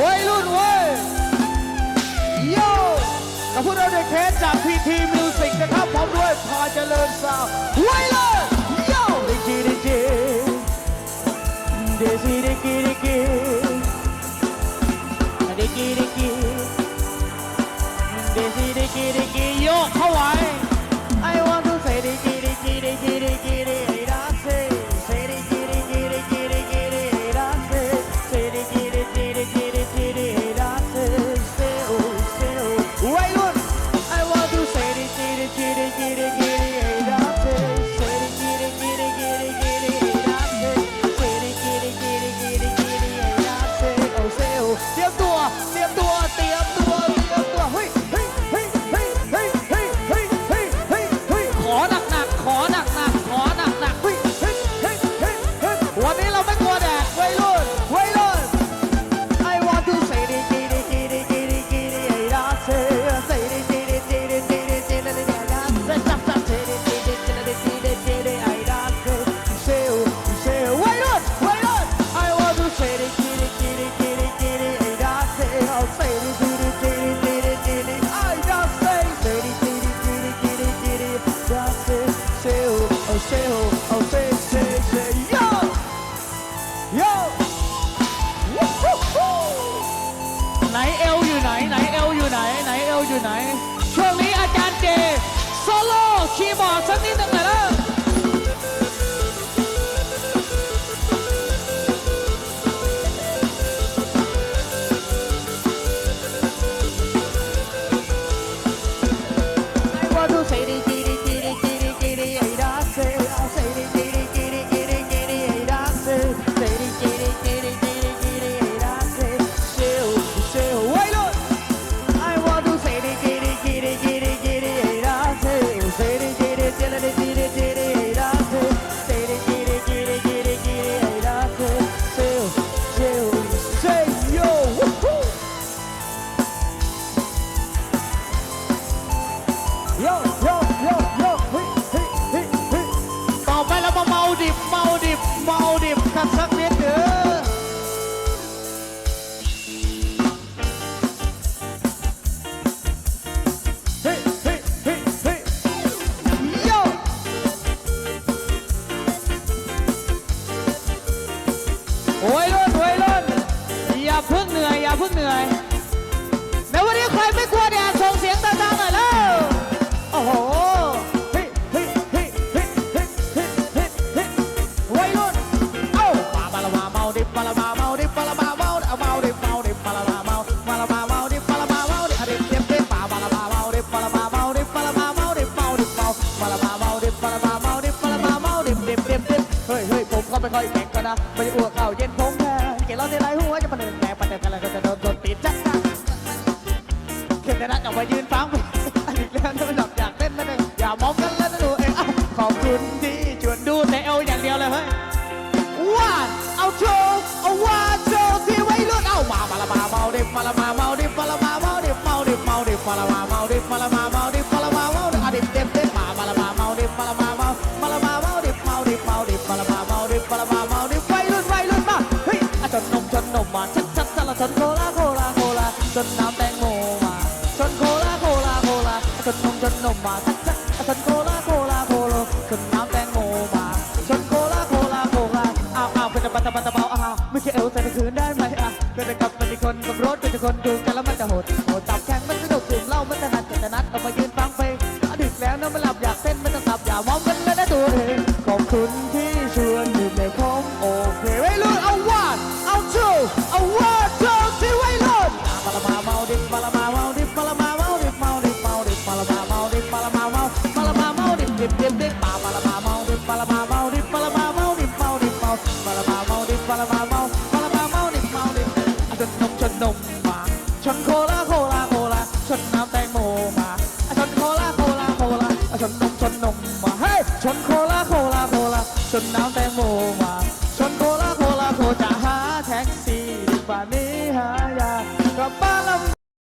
วัยรุ่นเว้ยโย่กับพวกเราเด็กเคสจากพีทีมิวสิกนะครับพร้อมด้วยพาเจริญสาววัยรุ่นโยดิจิดิจิดิจิดิกิดิกิดิกิดิกิดิจิดิกิดิกิโยเข้าไว้ 河南。Son โวยรุ่นโวยรุ่นอย่าพิ่งเหนื่อย อย่าพิ่งเหนื่อยแล้วันนี้ใครไม่กลัวแดดส่งเสียงดังๆหน่อยแล้วโอ้โหวัยรุ่นเอ้าปาลามาเมาดิปาลามาเมาดิปาลามาเมาดิเมาดิเมาดิปาลามาเมาปาลามาเมาดิปาลามาเมาดิอะดิเจ็บดิปาลามาเมาดิปาลามาเมาดิปาลามาเมาดิเมาดิเมาปาลามาเมาดิปาลามาเมาดิปาลามาเมาดิเด็บเด็บเด็บเฮ้ยเฮ้ยผมก็ไม่ค่อย นะไม่อ้วกเอาเย็นผมแค่เกล้าในไรหัวจะมาเดินแหนปันเดินอะไรก็จะโดนโดนตีจักจักเข็มจะนัดออกมายืนฟังอันอีกแล้วนะมันดับอยากเต้นนะเนี่ยอย่ามองกันแล้วนะดูเองอะขอบคุณที่ชวนดูแต่เอวอย่างเดียวเลยเฮ้ยว่าเอาโชว์เอาว่าโชว์ที่ไว้รุ่นเอามามาละมาเมาดิบมาละมาเมาดิบมาละมาเมาดิบเมาดิบเมาดิบมาละมา นโคลาโคลาโคลาจนน้ำแตงโมมาชนโคลาโคลาโคลาชนนมชนนมมาทักทักชนโคลาโคลาโคโลชนน้ำแตงโมมาชนโคลาโคลาโคลาอ้าวอ้าวเป็นตะบันตะบันตะเบาอ้าวไม่ใช่เอวใส่ในคืนได้ไหมอะเป็นกับเป็นคนกับรถเป็นคนดูกันแล้วมันจะโหด ลาโคลาโคลาชนน้ำแตงโมมาชนโคลาโคลาโคจะหาแท็กซี่ดีกว่านี้หายากกลับบ้านลำ